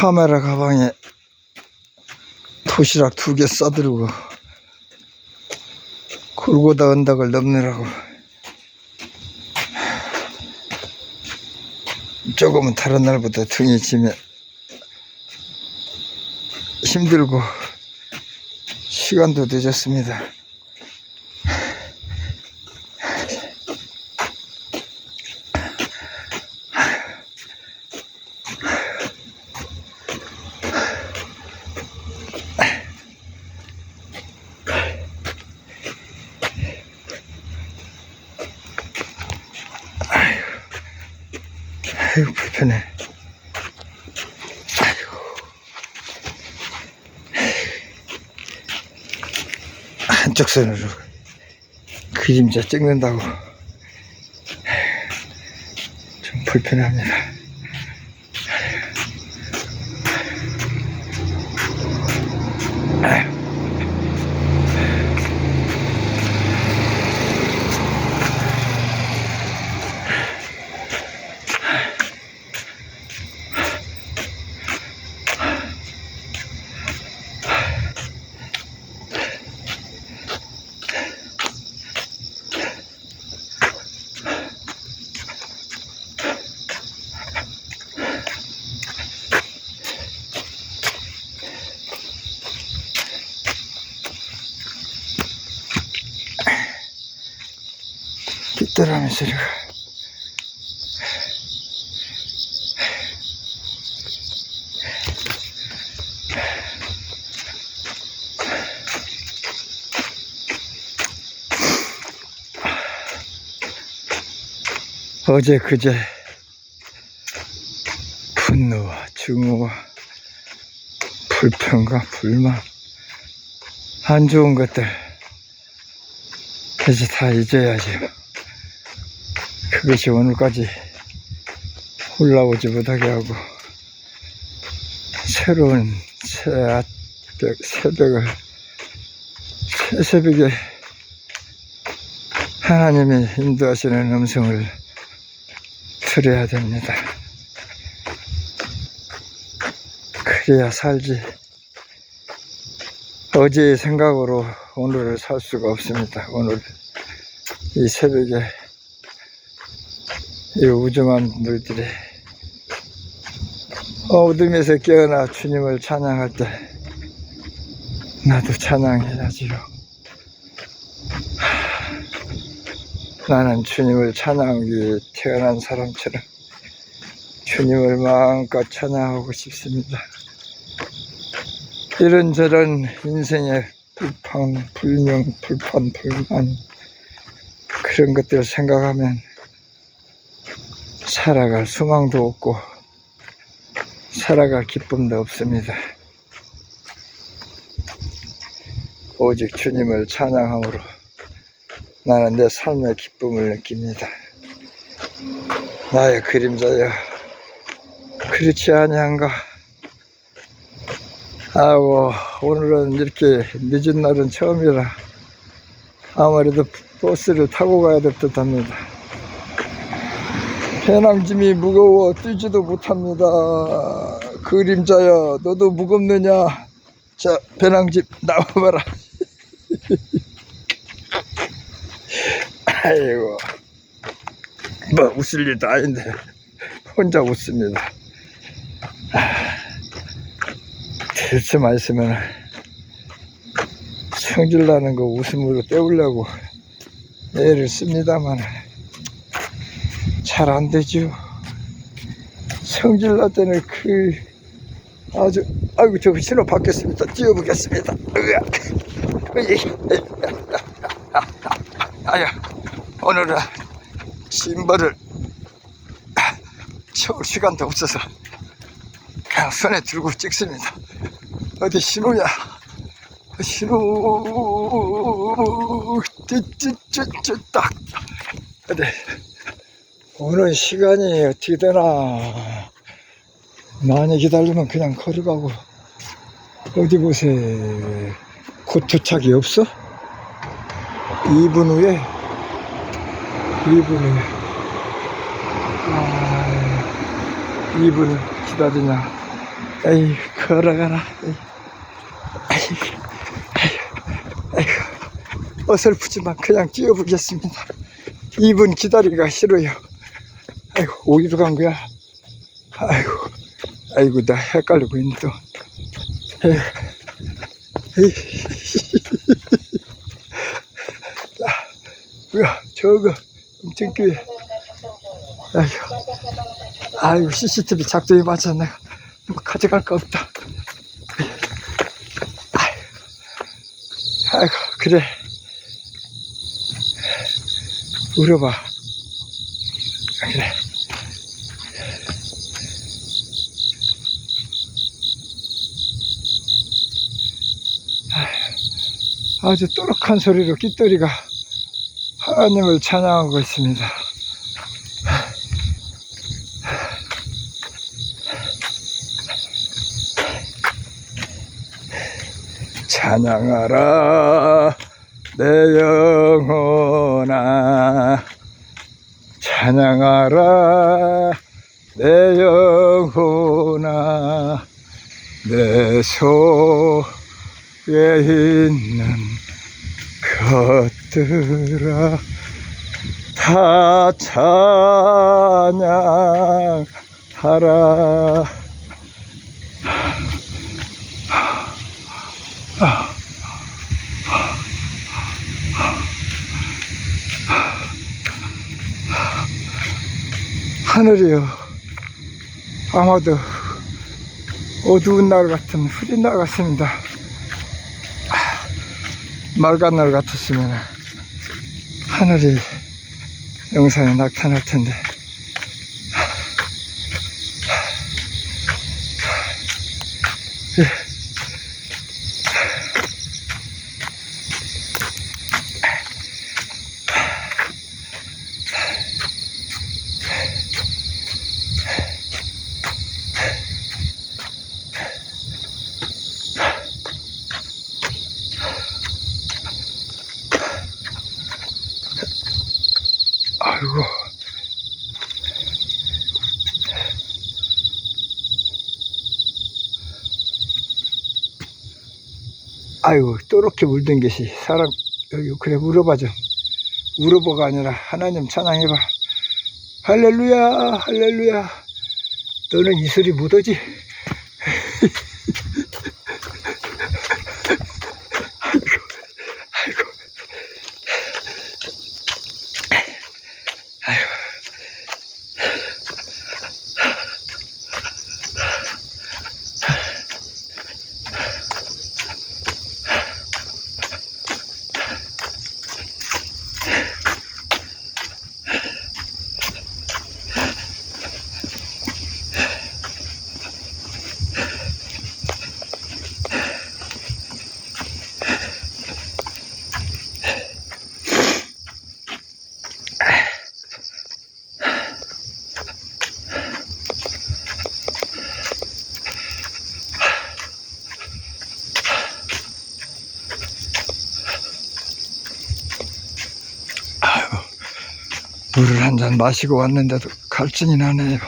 카메라 가방에 도시락 두 개 싸들고 골고다 언덕을 넘느라고 조금은 다른 날보다 등이 지면 힘들고 시간도 늦었습니다. 아이고 불편해. 한쪽 손으로 그림자 찍는다고 좀 불편합니다. 빗바람의 소리가 어제 그제 분노와 증오와 불평과 불만 안 좋은 것들 이제 다 잊어야죠. 그것이 오늘까지 올라오지 못하게 하고 새로운 새벽, 새벽을 새 새벽에 하나님이 인도하시는 음성을 들어야 됩니다. 그래야 살지. 어제의 생각으로 오늘을 살 수가 없습니다. 오늘 이 새벽에 이 우주만 물들이 어둠에서 깨어나 주님을 찬양할 때 나도 찬양해야지요. 하, 나는 주님을 찬양하기 위해 태어난 사람처럼 주님을 마음껏 찬양하고 싶습니다. 이런저런 인생의 불판, 불명, 불판, 불만 그런 것들을 생각하면 살아갈 소망도 없고 살아갈 기쁨도 없습니다. 오직 주님을 찬양함으로 나는 내 삶의 기쁨을 느낍니다. 나의 그림자여 그렇지 아니한가? 아고 오늘은 이렇게 늦은 날은 처음이라 아무래도 버스를 타고 가야 될 듯합니다. 배낭짐이 무거워 뛰지도 못합니다. 그림자야, 너도 무겁느냐? 자, 배낭짐 나와봐라. 아이고, 뭐 웃을 일도 아닌데 혼자 웃습니다. 대체만 있으면 성질나는 거 웃음으로 때우려고 애를 씁니다만 잘 안 되죠. 성질 날 때는 그 아주 아이고 저거 신호 받겠습니다. 뛰어보겠습니다. 아야 오늘은 짐벌을 채울 시간도 없어서 그냥 손에 들고 찍습니다. 어디 신호야? 신호 찌찌찌찌 딱 어디 오늘 시간이 어떻게 되나 많이 기다리면 그냥 걸어가고 어디 보세요 곧 도착이 없어? 2분 후에 2분 후에 아, 2분 기다리냐 에이, 걸어가라. 에이. 아이고, 아이고. 어설프지만 그냥 뛰어보겠습니다. 2분 기다리기가 싫어요. 아이고, 어디로 간 거야? 아이고, 아이고, 나 헷갈리고 있네, 또. 아, 뭐야, 저거, 엄청 귀해. 아이고, 아이고, CCTV 작동이 맞았네. 뭐 가져갈 거 없다. 아이고, 그래. 울어봐. 그래. 아주 또록한 소리로 깃돌이가 하나님을 찬양하고 있습니다. 찬양하라 내 영혼아 찬양하라 내 영혼아 내 속에 있는 것들아 다 찬양하라 하늘이요. 아마도 어두운 날 같은 흐린 날 같습니다. 아, 맑은 날 같았으면 하늘이 영상에 나타날 텐데. 예. 아이고, 또렇게 물든 것이 사람, 여기, 그래, 물어봐 좀. 물어보가 아니라 하나님 찬양해봐. 할렐루야, 할렐루야. 너는 이 소리 못 오지? 물을 한 잔 마시고 왔는데도 갈증이 나네요.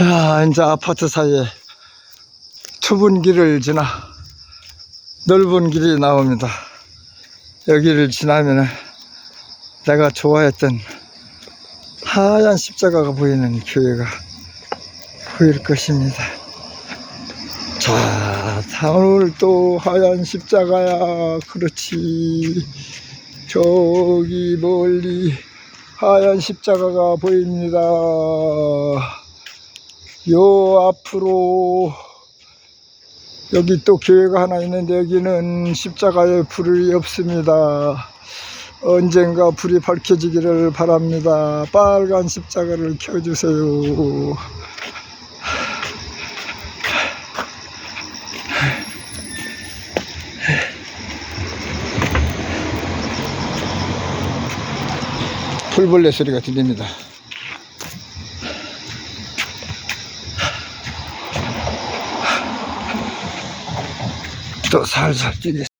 아, 이제 아파트 사이에 좁은 길을 지나 넓은 길이 나옵니다. 여기를 지나면 내가 좋아했던 하얀 십자가가 보이는 교회가 보일 것입니다. 자, 오늘 또 하얀 십자가야. 그렇지. 저기 멀리 하얀 십자가가 보입니다. 요 앞으로 여기 또 교회가 하나 있는데 여기는 십자가에 불이 없습니다. 언젠가 불이 밝혀지기를 바랍니다. 빨간 십자가를 켜주세요. 풀벌레 소리가 들립니다. 또 살살 뛰겠습니다.